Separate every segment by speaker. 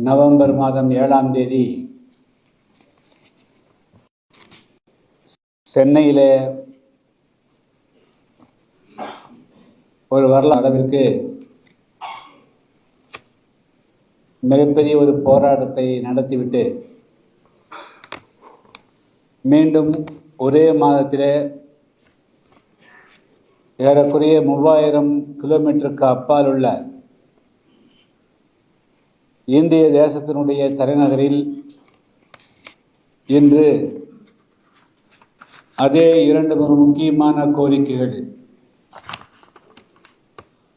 Speaker 1: November மாதம் ஏழாம் தேதி சென்னையிலே ஒரு வரலாறு அளவிற்கு மிகப்பெரிய ஒரு போராட்டத்தை நடத்திவிட்டு மீண்டும் ஒரே மாதத்திலே ஏறக்குறைய மூவாயிரம் கிலோமீட்டருக்கு அப்பால் உள்ள இந்திய தேசத்தினுடைய தலைநகரில் இன்று அதே இரண்டு மிக முக்கியமான கோரிக்கைகள்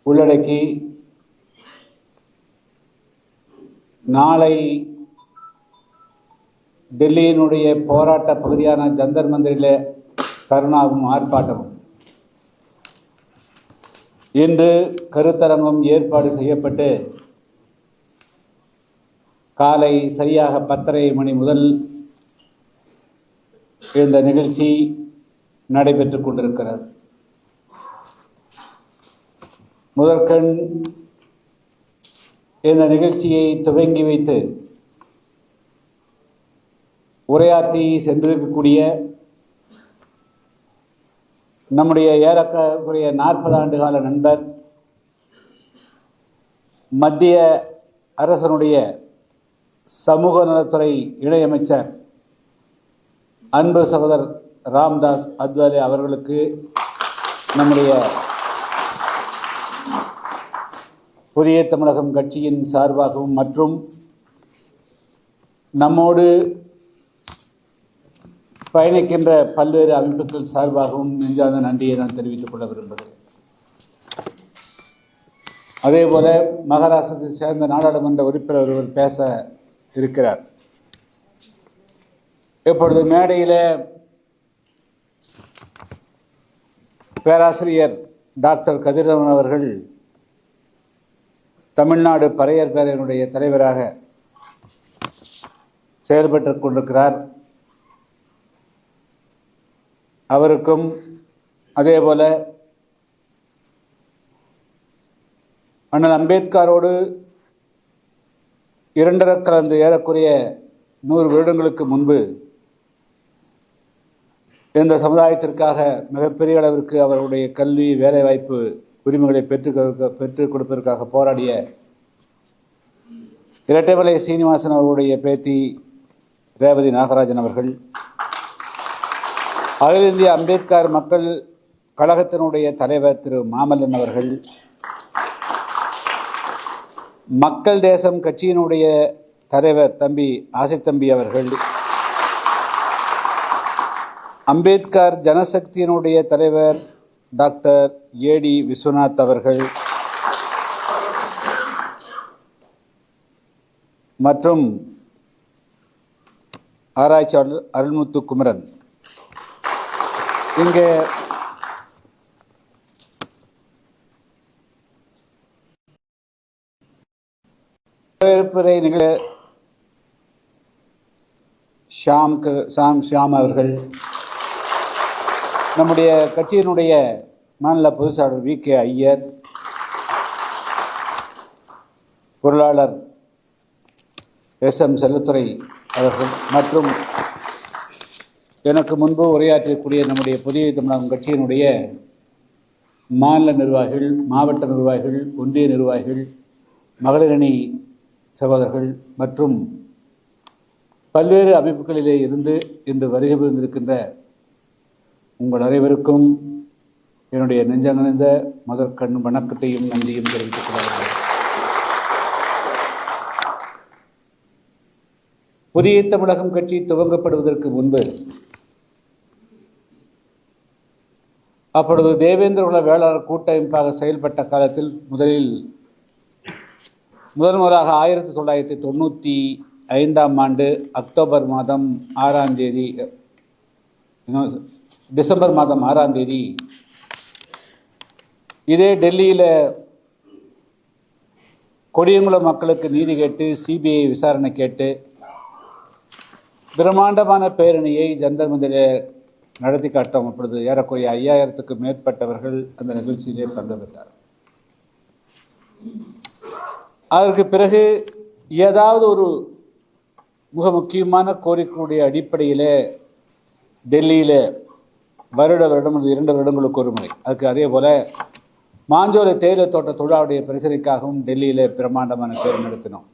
Speaker 1: உள்ளடக்கி நாளை டெல்லியினுடைய போராட்ட பகுதியான ஜந்தர் மந்திரிலே தருணாவும் ஆர்ப்பாட்டமும். இன்று கருத்தரங்கம் ஏற்பாடு செய்யப்பட்டு காலை சரியாக பத்தரை மணி முதல் இந்த நிகழ்ச்சி நடைபெற்றுக் கொண்டிருக்கிறது. முதற்கண் இந்த நிகழ்ச்சியை துவங்கி வைத்து உரையாற்றி சென்றிருக்கக்கூடிய நம்முடைய ஏறக்குறைய நாற்பது ஆண்டு கால நண்பர் மத்திய அரசனுடைய சமூக நலத்துறை இணையமைச்சர் அன்பு சகோதரர் ராம்தாஸ் அத்வாலே அவர்களுக்கு நம்முடைய புதிய தமிழகம் கட்சியின் சார்பாகவும் மற்றும் நம்மோடு பயணிக்கின்ற பல்வேறு அமைப்புகள் சார்பாகவும் நெஞ்சார்ந்த நன்றியை நான் தெரிவித்துக் கொள்ள விரும்புகிறேன். அதேபோல மகாராஷ்டிரத்தை சேர்ந்த நாடாளுமன்ற உறுப்பினர் ஒருவர் பேச இருக்கிறார். இப்பொழுது மேடையில் பேராசிரியர் டாக்டர் கதிரவன் அவர்கள் தமிழ்நாடு பறையர் பேரனுடைய தலைவராக செயல்பட்டு கொண்டிருக்கிறார். அவருக்கும் அதே போல அண்ணல் அம்பேத்கரோடு இரண்டரை கலந்து ஏறக்குறைய நூறு வருடங்களுக்கு முன்பு இந்த சமுதாயத்திற்காக மிகப்பெரிய அளவிற்கு அவருடைய கல்வி வேலைவாய்ப்பு உரிமைகளை பெற்று பெற்றுக் கொடுப்பதற்காக போராடிய இரட்டைமலை சீனிவாசன் அவர்களுடைய பேத்தி ரேவதி நாகராஜன் அவர்கள் அகில இந்திய அம்பேத்கர் மக்கள் கழகத்தினுடைய தலைவர் திரு மாமல்லன் அவர்கள் மக்கள் தேசம் கட்சியினுடைய தலைவர் தம்பி ஆசைத்தம்பி அவர்கள் அம்பேத்கர் ஜனசக்தியினுடைய தலைவர் டாக்டர் ஏடி விஸ்வநாத் அவர்கள் மற்றும் ஆராய்ச்சியாளர் அருள்முத்து குமரன் இங்கே வரவேற்புரை நிகழ ஷாம் ஷாம் ஷியாம் அவர்கள். நம்முடைய கட்சியினுடைய மாநில பொதுச்சாளர் வி. கே. ஐயர். பொருளாளர் எஸ். எம். செல்லத்துறை அவர்கள் மற்றும் எனக்கு முன்பு உரையாற்றக்கூடிய நம்முடைய புதிய தமிழகம் கட்சியினுடைய மாநில நிர்வாகிகள் மாவட்ட நிர்வாகிகள் ஒன்றிய நிர்வாகிகள் மகளிரணி சகோதரர்கள் மற்றும் பல்வேறு அமைப்புகளிலே இருந்து இன்று வருகை புரிந்திருக்கின்ற உங்கள் அனைவருக்கும் என்னுடைய நெஞ்சங்கணிந்த முதற்கண் வணக்கத்தையும் நன்றியும் தெரிவித்துக் கொள்கிறேன். புதிய தமிழகம் கட்சி துவங்கப்படுவதற்கு முன்பு அப்பொழுது தேவேந்திர குல வேளாளர் கூட்டமைப்பாக செயல்பட்ட காலத்தில் முதலில் முதன்முறையாக ஆயிரத்தி தொள்ளாயிரத்தி தொண்ணூற்றி ஐந்தாம் ஆண்டு அக்டோபர் மாதம் ஆறாம் தேதி டிசம்பர் மாதம் ஆறாம் தேதி இதே டெல்லியில் கொடியங்குளம் மக்களுக்கு நீதி கேட்டு சிபிஐ விசாரணை கேட்டு பிரம்மாண்டமான பேரணியை ஜந்தர் மந்திரில் நடத்தி காட்டம் அப்பொழுது ஏறக்குறைய ஐயாயிரத்துக்கு மேற்பட்டவர்கள் அந்த நிகழ்ச்சியிலே பங்கு பெற்றார் அதற்கு பிறகு ஏதாவது ஒரு மிக முக்கியமான கோரிக்கையுடைய அடிப்படையிலே டெல்லியிலே வருட வருடம் அல்லது இரண்டு வருடங்களுக்கு ஒரு முறை. அதுக்கு அதே போல மாஞ்சோலை தேயிலை தோட்ட தொழிலாவுடைய பிரச்சனைக்காகவும் டெல்லியிலே பிரம்மாண்டமான பேர் நடத்தினோம்.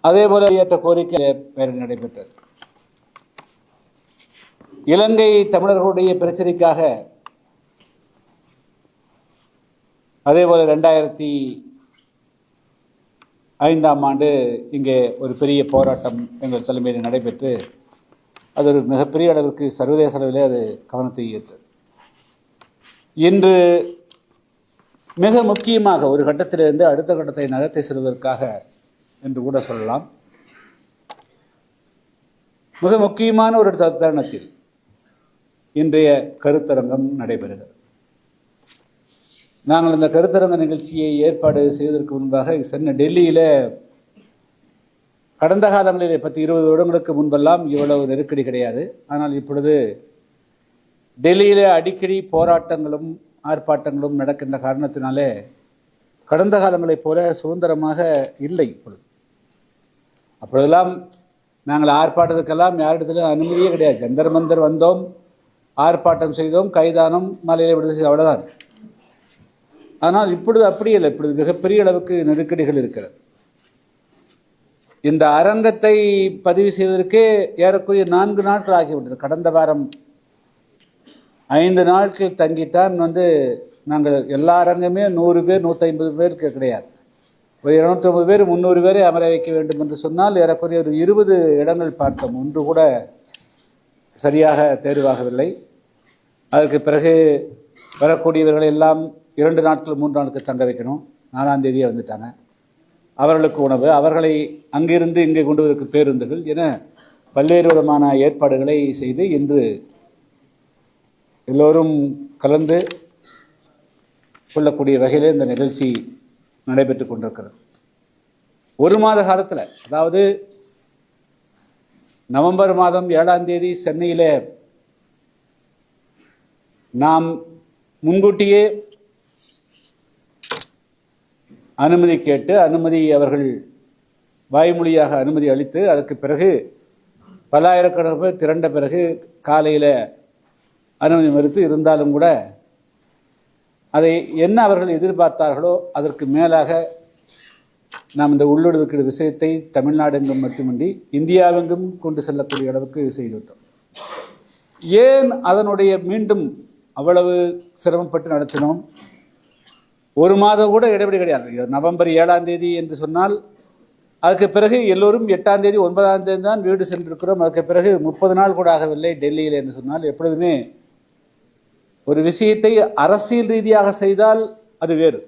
Speaker 1: அதே போல ஏற்ற கோரிக்கை பேரணி நடைபெற்றது. இலங்கை தமிழர்களுடைய பிரச்சனைக்காக அதே போல் ரெண்டாயிரத்தி ஐந்தாம் ஆண்டு இங்கே ஒரு பெரிய போராட்டம் எங்கள் தலைமையில் நடைபெற்று அது ஒரு மிகப்பெரிய அளவிற்கு சர்வதேச அளவிலே அது கவனத்தை ஈர்த்தது. இன்று மிக முக்கியமாக ஒரு கட்டத்திலிருந்து அடுத்த கட்டத்தை நகர்த்தி செல்வதற்காக என்று கூட சொல்லலாம். மிக முக்கியமான ஒரு த- தருணத்தில் இன்றைய கருத்தரங்கம் நடைபெறுகிறது. நாங்கள் இந்த கருத்தரங்க நிகழ்ச்சியை ஏற்பாடு செய்வதற்கு முன்பாக சென்னை டெல்லியில் கடந்த காலங்களில் பத்து இருபது வருடங்களுக்கு முன்பெல்லாம் இவ்வளவு நெருக்கடி கிடையாது. ஆனால் இப்பொழுது டெல்லியில் அடிக்கடி போராட்டங்களும் ஆர்ப்பாட்டங்களும் நடக்கின்ற காரணத்தினாலே கடந்த காலங்களைப் போல சுதந்திரமாக இல்லை இப்பொழுது. அப்பொழுதெல்லாம் நாங்கள் ஆர்ப்பாட்டத்துக்கெல்லாம் யாரிடத்திலும் அனுமதியே கிடையாது. ஜந்தர் மந்தர் வந்தோம். ஆர்ப்பாட்டம் செய்தோம் கைதானம் மலையில விடுதலை செய்தோம் அவ்வளவுதான். ஆனால் இப்பொழுது அப்படி இல்லை. இப்பொழுது மிகப்பெரிய அளவுக்கு நெருக்கடிகள் இருக்கிறது. இந்த அரங்கத்தை பதிவு செய்வதற்கே ஏறக்குறைய நான்கு நாட்கள் ஆகிவிட்டது. கடந்த வாரம் ஐந்து நாட்கள் தங்கித்தான் வந்து நாங்கள் எல்லா அரங்கமே நூறு பேர் நூற்றி ஐம்பது பேருக்கு கிடையாது. ஒரு இருநூற்றம்பது பேர் முந்நூறு பேரை அமர வைக்க வேண்டும் என்று சொன்னால் ஏறக்குறைய ஒரு இருபது இடங்கள் பார்த்தோம். ஒன்று கூட சரியாக தேர்வாகவில்லை. அதற்கு பிறகு வரக்கூடியவர்களை எல்லாம் இரண்டு நாட்கள் மூன்று நாளுக்கு தங்க வைக்கணும். நாலாம் தேதியே வந்துட்டாங்க. அவர்களுக்கு உணவு அவர்களை அங்கிருந்து இங்கே கொண்டு வருவதற்கு பேருந்துகள் என பல்வேறு விதமான ஏற்பாடுகளை செய்து இன்று எல்லோரும் கலந்து கொள்ளக்கூடிய வகையில் இந்த நிகழ்ச்சி நடைபெற்று கொண்டிருக்கிறது. ஒரு மாத காலத்தில் அதாவது நவம்பர் மாதம் ஏழாம் தேதி சென்னையிலே நாம் முன்கூட்டியே அனுமதி கேட்டு அனுமதி அவர்கள் வாய்மொழியாக அனுமதி அளித்து அதற்கு பிறகு பல்லாயிரக்கணக்கான பேர் திரண்ட பிறகு காலையில் அனுமதி மறுத்து இருந்தாலும் கூட அதை என்ன அவர்கள் எதிர்பார்த்தார்களோ அதற்கு மேலாக நாம் இந்த உள்ளொடுக்கிற விஷயத்தை தமிழ்நாடெங்கும் மட்டுமின்றி இந்தியாவெங்கும் கொண்டு செல்லக்கூடிய அளவுக்கு செய்துவிட்டோம். ஏன் அதனுடைய மீண்டும் அவ்வளவு சிரமப்பட்டு நடத்தினோம்? ஒரு மாதம் கூட இடைவெளி கிடையாது. நவம்பர் ஏழாம் தேதி என்று சொன்னால் அதுக்கு பிறகு எல்லோரும் எட்டாம் தேதி ஒன்பதாம் தேதி தான் வீடு சென்றிருக்கிறோம். அதுக்கு பிறகு முப்பது நாள் கூட ஆகவில்லை டெல்லியில் என்று சொன்னால் எப்பொழுதுமே ஒரு விஷயத்தை அரசியல் ரீதியாக செய்தால் அது வேறு.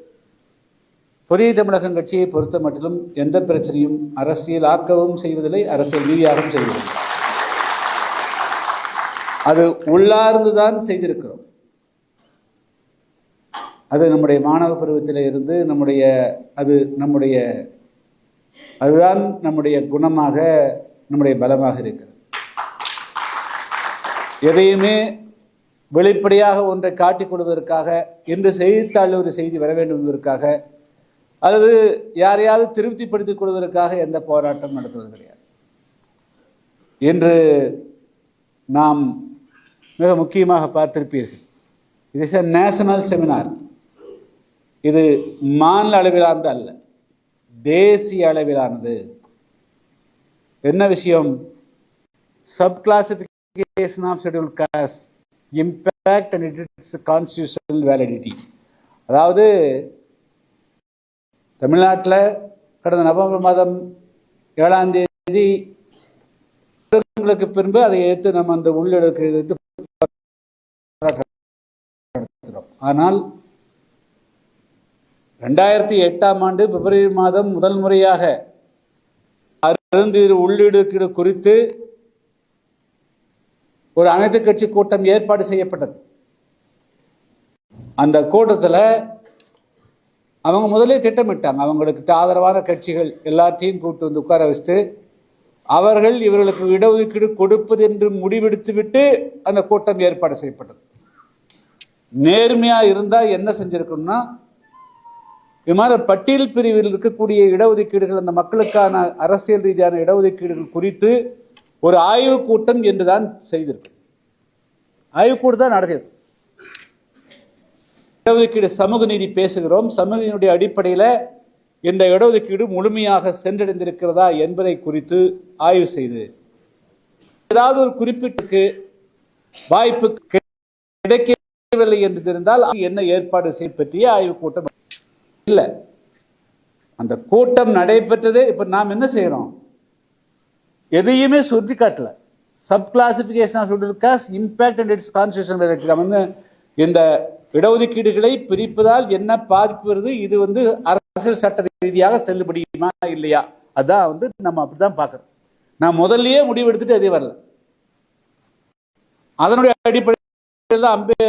Speaker 1: புதிய தமிழகம் கட்சியை பொறுத்த மட்டிலும் எந்த பிரச்சனையும் அரசியல் ஆக்கவும் செய்வதில்லை அரசியல் ரீதியாகவும் செய்வதில்லை. அது உள்ளார்ந்து தான் செய்திருக்கிறோம். அது நம்முடைய மாணவ பருவத்தில் இருந்து நம்முடைய அது நம்முடைய அதுதான் நம்முடைய குணமாக நம்முடைய பலமாக இருக்கிறது. எதையுமே வெளிப்படையாக ஒன்றை காட்டிக் கொள்வதற்காக இன்று செய்தித்தாளில் ஒரு செய்தி வர வேண்டும் என்பதற்காக அல்லது யாரையாவது திருப்திப்படுத்திக் கொள்வதற்காக எந்த போராட்டம் நடத்துவது கிடையாது. இன்று நாம் மிக முக்கியமாக பார்த்திருப்பீர்கள். இது இஸ் நேஷனல் செமினார் இது மாநில அளவிலானது அல்ல. தேசிய அளவிலானது. என்ன விஷயம்? Sub classification of schedule caste impact and its constitutional validity அதாவது தமிழ்நாட்டில் கடந்த நவம்பர் மாதம் ஏழாம் தேதி பின்பு அதை எதிர்த்து நம்ம அந்த உள்ளிடக்கு எதிர்த்து ஆனால் ரெண்டாயிரத்தி எட்டாம் ஆண்டு பிப்ரவரி மாதம் முதல் முறையாக அருந்தீர் உள்ளிடுக்கீடு குறித்து ஒரு அனைத்து கட்சி கூட்டம் ஏற்பாடு செய்யப்பட்டது. அந்த கூட்டத்தில் அவங்க முதலே திட்டமிட்டாங்க. அவங்களுக்கு ஆதரவான கட்சிகள் எல்லாத்தையும் கூப்பிட்டு வந்து உட்கார வச்சுட்டு அவர்கள் இவர்களுக்கு இடஒதுக்கீடு கொடுப்பது என்று முடிவெடுத்து விட்டு அந்த கூட்டம் ஏற்பாடு செய்யப்பட்டது. நேர்மையாக இருந்தால் என்ன செஞ்சுருக்கணும்னா இது மாதிரி பட்டியல் பிரிவில் இருக்கக்கூடிய இடஒதுக்கீடுகள் அந்த மக்களுக்கான அரசியல் ரீதியான இடஒதுக்கீடுகள் குறித்து ஒரு ஆய்வு கூட்டம் என்றுதான் செய்திருக்கு. ஆய்வுக்கூடு தான் நடத்தியது. இடஒதுக்கீடு சமூக நீதி பேசுகிறோம். சமூக நீதியுடைய அடிப்படையில் இந்த இடஒதுக்கீடு முழுமையாக சென்றடைந்திருக்கிறதா என்பதை குறித்து ஆய்வு செய்து ஏதாவது ஒரு குறிப்பிட்டிருக்கு வாய்ப்பு கிடைக்கவில்லை என்று தெரிந்தால் என்ன ஏற்பாடு செய்ய பற்றிய ஆய்வு கூட்டம். இல்லை. அந்த கூட்டம் நடைபெற்றதே. இப்ப நாம் என்ன செய்யறோம்? எதையுமே சுட்டி காட்டல sub classification of caste impact and its constitution நம்ம வந்து இந்த இடஒதுக்கீடுகளை பிரிப்பதால் என்ன பாதிப்பு வருது? இது வந்து அரசியல் சட்ட ரீதியாக செல்லுபடியுமா இல்லையா? அதான் வந்து நம்ம அப்படிதான் பார்க்கறோம். நான் முதல்லயே முடிவு எடுத்துட்டு அதே வரல. அதனுடைய அடிப்படையில் அம்பே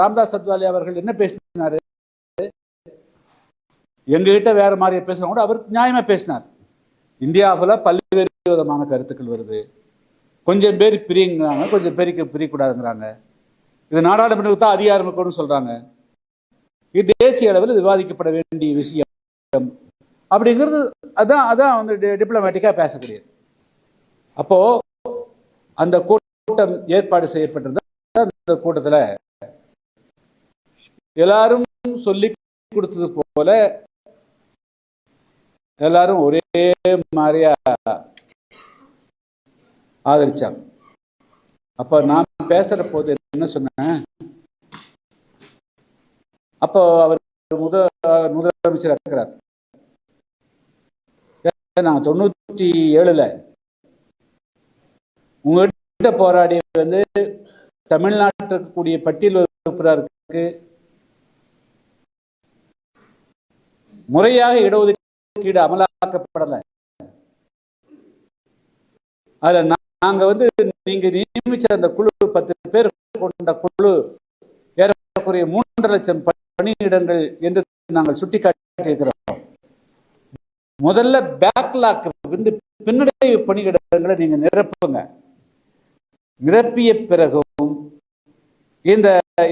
Speaker 1: ராம்தாஸ் அத்வாலி அவர்கள் என்ன பேசினாரு? எங்ககிட்ட வேற மாதிரி பேசுறவங்க கூட அவர் நியாயமா பேசினார். இந்தியாவில் பல்வேறு விதமான கருத்துக்கள் வருது. கொஞ்சம் பேர் பிரியுங்கிறாங்க கொஞ்சம் பேருக்கு பிரியக்கூடாதுங்கிறாங்க. இது நாடாளுமன்றத்துக்கு தான் அதிகாரம் இருக்கணும்னு சொல்றாங்க. இது தேசிய அளவில் விவாதிக்கப்பட வேண்டிய விஷயம். அப்படிங்கிறது அதான் அதான் வந்து டிப்ளமேட்டிக்காக பேசக்கூடியது. அப்போ அந்த கூட்டம் ஏற்பாடு செய்யப்பட்டிருந்த அந்த கூட்டத்தில் எல்லாரும் சொல்லி கொடுத்தது போல எல்லாரும் ஒரே மாதிரியா ஆதரிச்சாங்க. அப்ப நான் பேசுற போது என்ன சொன்னேன்? அப்போ அவர் முத முதலமைச்சர் இருக்கிறார் நான் தொண்ணூத்தி ஏழுல உங்ககிட்ட போராடி வந்து தமிழ்நாட்டில் இருக்கக்கூடிய பட்டியல் வகுப்பினருக்கு முறையாக இடஒதுக்கீடு அமலாக்கப்படலை. அதுல நாங்கள் நாங்க வந்து நீங்க நியமிச்ச அந்த குழு பத்து பேர் கொண்ட குழு ஏறக்குறைய மூன்றரை லட்சம் பணியிடங்கள் என்று நாங்கள் சுட்டிக்காட்டியிருக்கிறோம். முதல்ல பேக்லாக் வந்து பின்னடைவு பணியிடங்களை நீங்க நிரப்புங்க. நிரப்பிய பிறகும் இந்த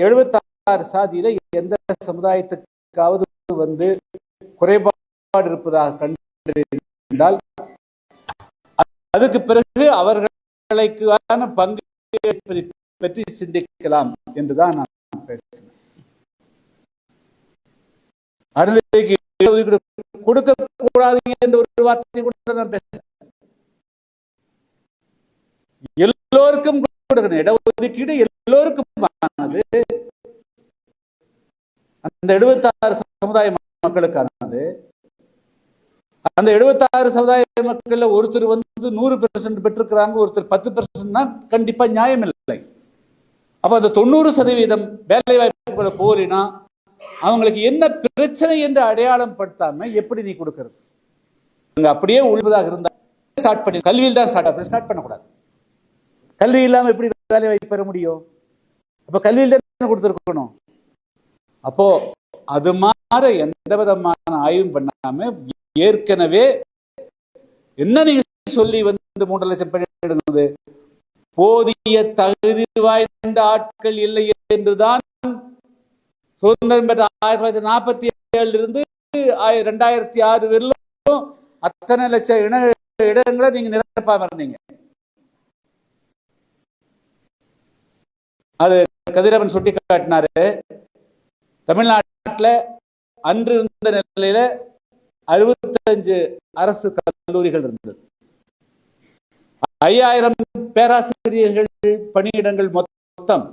Speaker 1: எழுபத்தாறு சாதியில எந்த சமுதாயத்துக்காவது வந்து குறைபாடு இருப்பதாக கண்டறிந்தால் அதுக்கு பிறகு அவர்கள் அவர்களுக்கான பங்கு பற்றி சிந்திக்கலாம் என்றுதான் நான் பேசினேன். அருந்ததிக்கு கொடுக்க கூடாது என்ற ஒரு வார்த்தை கூட நான் பேசுறேன் எல்லோருக்கும் கொடுக்கணும். இடஒதுக்கீடு எல்லோருக்கும் ஆனது அந்த எழுபத்தாறு சமுதாய மக்களுக்கானது. அந்த எழுபத்தாறு சமுதாய மக்கள்ல ஒருத்தர் வந்து நூறு பெர்சன்ட் பெற்றிருக்கிறாங்க ஒருத்தர் பத்து பெர்சன்ட்னா கண்டிப்பா நியாயம் இல்லை. அப்போ அந்த தொண்ணூறு சதவீதம் வேலை வாய்ப்புகளை போரினா அவங்களுக்கு என்ன பிரச்சனை என்று அடையாளம் படுத்தாம எப்படி நீ கொடுக்கறது? நீங்க அப்படியே உள்வதாக இருந்தா ஸ்டார்ட் பண்ணி கல்வியில் தான் ஸ்டார்ட் ஸ்டார்ட் பண்ணக்கூடாது. கல்வி இல்லாம எப்படி வேலை வாய்ப்பு பெற முடியும்? அப்ப கல்வியில் தான் கொடுத்துருக்கணும்? அப்போ அது மாற எந்த விதமான ஆய்வும் பண்ணாம ஏற்கனவே என்ன நீங்க சொல்லி வந்து மூன்று லட்சம் பணியிடுவது போதிய தகுதி வாய்ந்த ஆட்கள் இல்லை என்றுதான் சுதந்திரம் பெற்ற ஆயிரத்தி தொள்ளாயிரத்தி நாற்பத்தி ஏழுல இருந்து ரெண்டாயிரத்தி ஆறு வரையிலும் அத்தனை லட்சம் இன இடங்களை நீங்க நிரப்பாம இருந்தீங்க அது கதிரவன் சுட்டி காட்டினாரு தமிழ்நாட்டுல அன்று இருந்த நிலையில அறுபத்தஞ்சு அரசு கல்லூரிகள் இருந்தது. ஐயாயிரம் பேராசிரியர்கள் பணியிடங்கள் மொத்தம்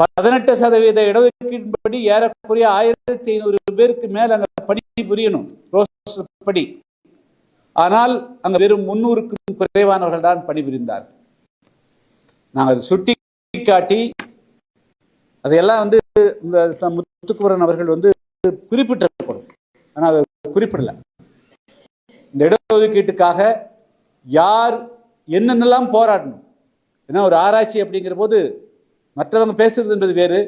Speaker 1: பதினெட்டு சதவீத இடஒதுக்கீட்டின்படி ஏறக்குறைய ஆயிரத்தி ஐநூறு பேருக்கு மேல் அங்க பணி புரியணும் படி. ஆனால் அங்க வெறும் முன்னூறுக்கும் குறைவானவர்கள் தான் பணிபுரிந்தார் நாங்கள் அதை சுட்டி காட்டி அதையெல்லாம் வந்து இந்த முத்துக்குமரன் அவர்கள் வந்து குறிப்பிட்டிருக்கணும் ஆனால் அதை குறிப்பிடல. இந்த இடஒதுக்கீட்டுக்காக யார் என்னென்னலாம் போராடணும்? ஏன்னா ஒரு ஆராய்ச்சி அப்படிங்கிற போது மற்றவங்க பேசுறதுன்றது வேறு.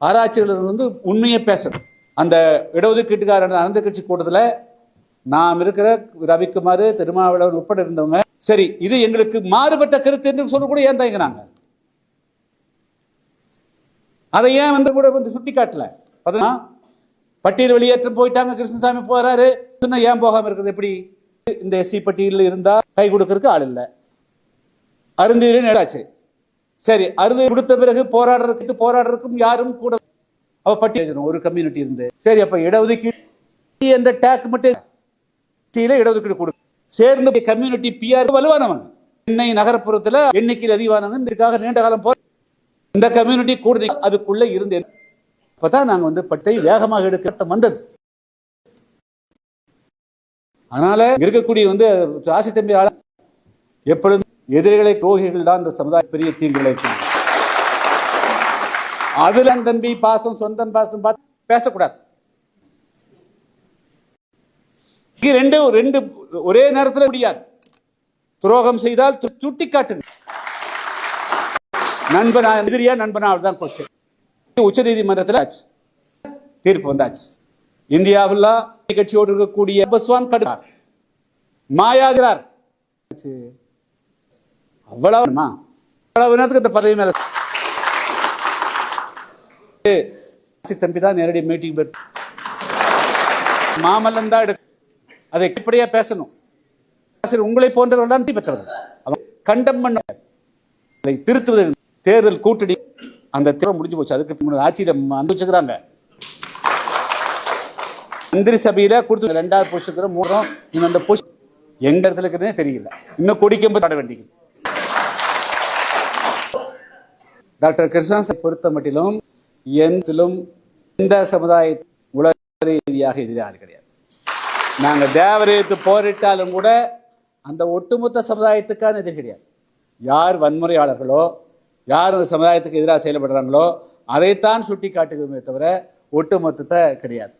Speaker 1: ஆராய்ச்சியாளர் வந்து உண்மையை பேசணும். அந்த இடஒதுக்கீட்டுக்காரன் அனந்த கட்சி கூட்டத்தில் நாம் இருக்கிற ரவிக்குமார் திருமாவளவன் உட்பட இருந்தவங்க சரி இது எங்களுக்கு மாறுபட்ட கருத்து என்று சொல்ல கூட ஏன் தயங்குறாங்க? அதை ஏன் வந்து கூட வந்து சுட்டி காட்டல பட்டியல் வெளியேற்றம் போயிட்டாங்க கிருஷ்ணசாமி போறாரு. இன்னும் ஏன் போகாம இருக்குது எப்படி? இந்த எஸ்சி பட்டியலில் இருந்தா கை கொடுக்கறதுக்கு ஆள் இல்லை. அருந்ததிலே நடாச்சு சரி அருந்தை கொடுத்த பிறகு போராடுறதுக்கு போராடுறதுக்கும் யாரும் கூட அவ பட்டியல் ஒரு கம்யூனிட்டி இருந்து. சரி அப்ப இடஒதுக்கீடு என்ற டேக் மட்டும் இடஒதுக்கீடு கொடு. சேர்ந்து கம்யூனிட்டி பிஆர் வலுவானவங்க சென்னை நகரப்புறத்துல எண்ணிக்கையில் அதிகமானவங்க இதுக்காக நீண்ட காலம் போ இந்த கம்யூனிட்டி கூட அதுக்குள்ள இருந்து அப்பதான் நாங்க வந்து பட்டை வேகமாக எடுக்க வந்தது. அதனால இருக்கக்கூடிய வந்து ஆசி தம்பி ஆள எப்பொழுதும் எதிரிகளை துரோகிகள் தான் இந்த சமுதாய பெரிய தீங்குகளை அதுல தம்பி பாசம் சொந்தம் பாசம் பார்த்து பேசக்கூடாது. ரெண்டு ரெண்டு ஒரே நேரத்தில் முடியாது. துரோகம் செய்தால் சுட்டி காட்டுங்க நண்பனா எதிரியா நண்பனா தான் கொஸ்டின் உச்ச நீதிமன்றத்தில் ஆச்சு. தீர்ப்பு வந்தாச்சு. இந்தியாவில் கட்சியோடு இருக்கக்கூடிய பஸ்வான் கடுப்பார். மாயாகிறார் அவ்வளவு அவ்வளவு நேரத்துக்கு இந்த பதவி மேல தம்பி தான் நேரடி மீட்டிங் பெற்று மாமல்லன் தான் எடுக்க அதை எப்படியா பேசணும். உங்களை போன்றவர்கள் தான் பெற்றவர்கள். கண்டம் பண்ண அதை தேர்தல் கூட்டணி அந்த தேர்தல் முடிஞ்சு போச்சு. அதுக்கு முன்னாடி ஆட்சியில அனுப்பிச்சுக்கிறாங்க மந்திரி சபையில கொடுத்து ரெண்டாவது பொசிஷன் மூணு இன்னும் அந்த பொசிஷன் எங்க இடத்துல இருக்கிறதே தெரியல. இன்னும் கொடிக்கம்பு தட வேண்டியது. டாக்டர் கிருஷ்ணாசை பொறுத்த மட்டிலும் எந்திலும் எந்த சமுதாய உலக ரீதியாக எதிராக கிடையாது. நாங்க தேவரீகத்து போரிட்டாலும் கூட அந்த ஒட்டுமொத்த சமுதாயத்துக்கான எதிர் கிடையாது. யார் வன்முறையாளர்களோ யார் அந்த சமுதாயத்துக்கு எதிராக செயல்படுறாங்களோ அதைத்தான் சுட்டி காட்டுகிறோமே தவிர ஒட்டுமொத்தத்தை கிடையாது.